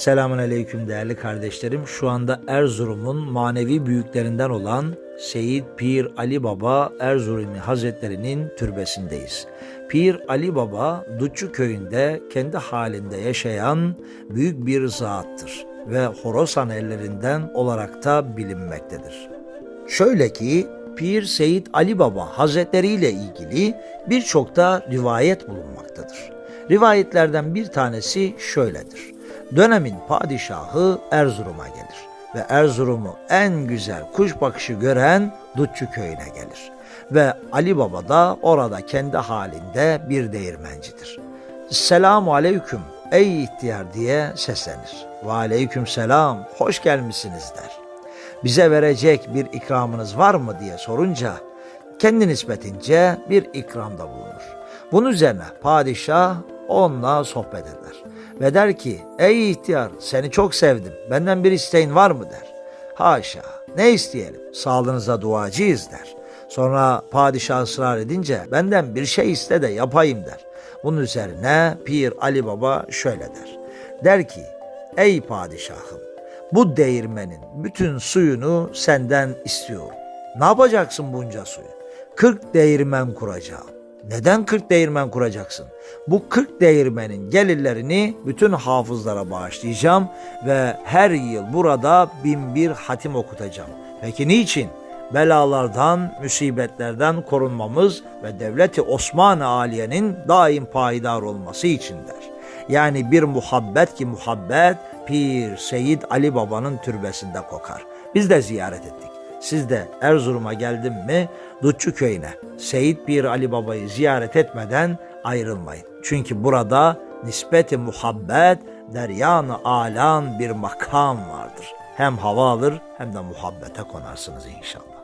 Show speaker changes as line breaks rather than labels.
Selamun Aleyküm değerli kardeşlerim. Şu anda Erzurum'un manevi büyüklerinden olan Seyyid Pir Ali Baba Erzurumi Hazretleri'nin türbesindeyiz. Pir Ali Baba Dutçu köyünde kendi halinde yaşayan büyük bir zattır ve Horasan ellerinden olarak da bilinmektedir. Şöyle ki Pir Seyyid Ali Baba Hazretleri ile ilgili birçok da rivayet bulunmaktadır. Rivayetlerden bir tanesi şöyledir. Dönemin padişahı Erzurum'a gelir ve Erzurum'u en güzel kuş bakışı gören Dutçu köyüne gelir. Ve Ali Baba da orada kendi halinde bir değirmencidir. Selamu aleyküm ey ihtiyar diye seslenir. Ve aleyküm selam hoş gelmişsiniz der bize verecek bir ikramınız var mı diye sorunca kendi nispetince bir ikramda bulunur. Bunun üzerine padişah onunla sohbet eder ve der ki ey ihtiyar seni çok sevdim benden bir isteğin var mı der. Haşa ne isteyelim sağlığınıza duacıyız der. Sonra padişah ısrar edince benden bir şey iste de yapayım der. Bunun üzerine Pir Ali Baba şöyle der. Der ki ey padişahım bu değirmenin bütün suyunu senden istiyorum. Ne yapacaksın bunca suyu? 40 değirmen kuracağım. Neden 40 değirmen kuracaksın? Bu 40 değirmenin gelirlerini bütün hafızlara bağışlayacağım ve her yıl burada bin bir hatim okutacağım. Peki niçin? Belalardan, musibetlerden korunmamız ve devleti Osmanlı Aliye'nin daim payidar olması için der. Yani bir muhabbet ki muhabbet Pir Seyyid Ali Baba'nın türbesinde kokar. Biz de ziyaret ettik. Siz de Erzurum'a geldin mi Dutçu köyüne Seyyid Pir Ali Baba'yı ziyaret etmeden ayrılmayın. Çünkü burada nispeti muhabbet deryanı alan bir makam vardır. Hem hava alır hem de muhabbete konarsınız inşallah.